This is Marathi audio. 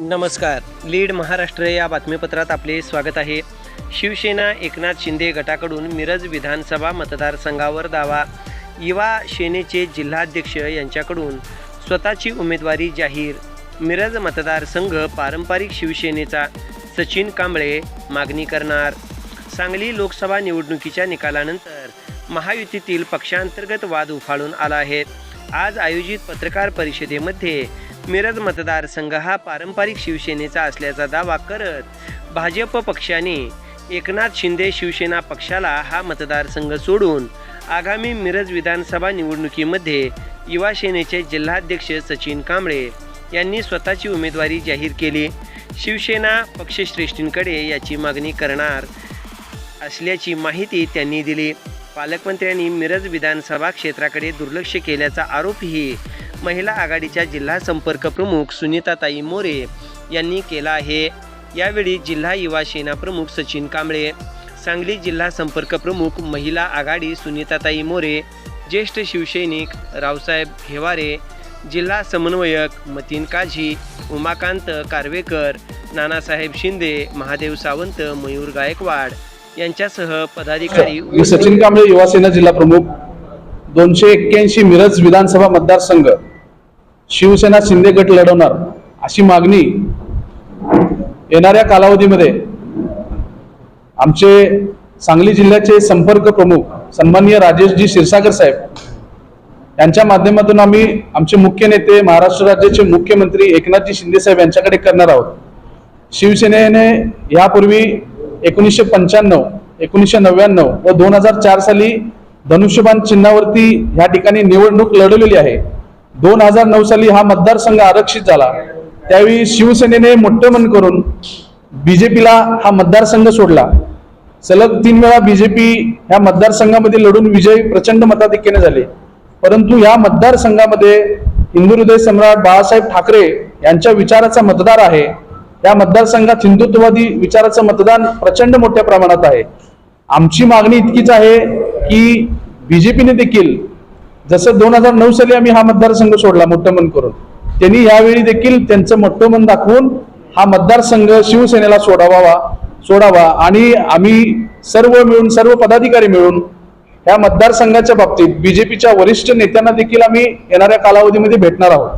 नमस्कार. लीड महाराष्ट्र या बातमीपत्रात आपले स्वागत आहे. शिवसेना एकनाथ शिंदे गटाकडून मिरज विधानसभा मतदारसंघावर दावा. युवा सेनेचे जिल्हाध्यक्ष यांच्याकडून स्वतःची उमेदवारी जाहीर. मिरज मतदारसंघ पारंपरिक शिवसेनेचा सचिन कांबळे मागणी करणार. सांगली लोकसभा निवडणुकीच्या निकालानंतर महायुतीतील पक्षांतर्गत वाद उफाळून आला आहे. आज आयोजित पत्रकार परिषदेमध्ये मिरज मतदारसंघ हा पारंपरिक शिवसेनेचा असल्याचा दावा करत भाजप पक्षाने एकनाथ शिंदे शिवसेना पक्षाला हा मतदारसंघ सोडून आगामी मिरज विधानसभा निवडणुकीमध्ये युवा सेनेचे जिल्हाध्यक्ष सचिन कांबळे यांनी स्वतःची उमेदवारी जाहीर केली. शिवसेना पक्षश्रेष्ठींकडे याची मागणी करणार असल्याची माहिती त्यांनी दिली. पालकमंत्र्यांनी मिरज विधानसभा क्षेत्राकडे दुर्लक्ष केल्याचा आरोपही महिला आघाडीच्या जिल्हा संपर्क प्रमुख सुनीताताई मोरे यांनी केला आहे. यावेळी जिल्हा युवा सेना प्रमुख सचिन कांबळे सांगली जिल्हा संपर्क प्रमुख महिला आघाडी सुनीताताई मोरे ज्येष्ठ शिवसैनिक रावसाहेब हेवारे जिल्हा समन्वयक मतीन काझी उमाकांत कारवेकर नानासाहेब शिंदे महादेव सावंत मयूर गायकवाड यांच्यासह पदाधिकारी सचिन कांबळे युवा सेना जिल्हा प्रमुख. दोनशे एक्क्याऐंशी मिरज विधानसभा मतदारसंघ शिवसेना शिंदे गट लढवणार अशी मागणी येणाऱ्या कालावधीमध्ये आमचे सांगली जिल्ह्याचे संपर्क प्रमुख सन्माननीय राजेशजी क्षीरसागर साहेब यांच्या माध्यमातून आम्ही आमचे मुख्य नेते महाराष्ट्र राज्याचे मुख्यमंत्री एकनाथजी शिंदे साहेब यांच्याकडे करणार आहोत. शिवसेनेने यापूर्वी एकोणीसशे पंच्याण्णव एकोणीसशे नव्याण्णव व दोन हजार चार साली धनुष्यबाण चिन्हावरती ह्या ठिकाणी निवडणूक लढवलेली आहे. दोन हजार नऊ साली हा मतदारसंघ आरक्षित झाला. त्यावेळी शिवसेनेने मोठं मन करून बीजेपीला हा मतदारसंघ सोडला. सलग तीन वेळा बीजेपी ह्या मतदारसंघामध्ये लढून विजय प्रचंड मताधिक्याने झाले. परंतु या मतदारसंघामध्ये हिंदू हृदय सम्राट बाळासाहेब ठाकरे यांच्या विचाराचा मतदार आहे. या मतदारसंघात हिंदुत्ववादी विचाराचं मतदान प्रचंड मोठ्या प्रमाणात आहे. आमची मागणी इतकीच आहे की बीजेपीने देखील जसं दोन हजार नऊ साली आम्ही हा मतदारसंघ सोडला मोठं मन करून त्यांनी यावेळी देखील त्यांचं मोठं मन दाखवून हा मतदारसंघ शिवसेनेला सोडावा सोडावा आणि आम्ही सर्व मिळून सर्व पदाधिकारी मिळून या मतदारसंघाच्या बाबतीत बीजेपीच्या वरिष्ठ नेत्यांना देखील आम्ही येणाऱ्या कालावधीमध्ये भेटणार आहोत.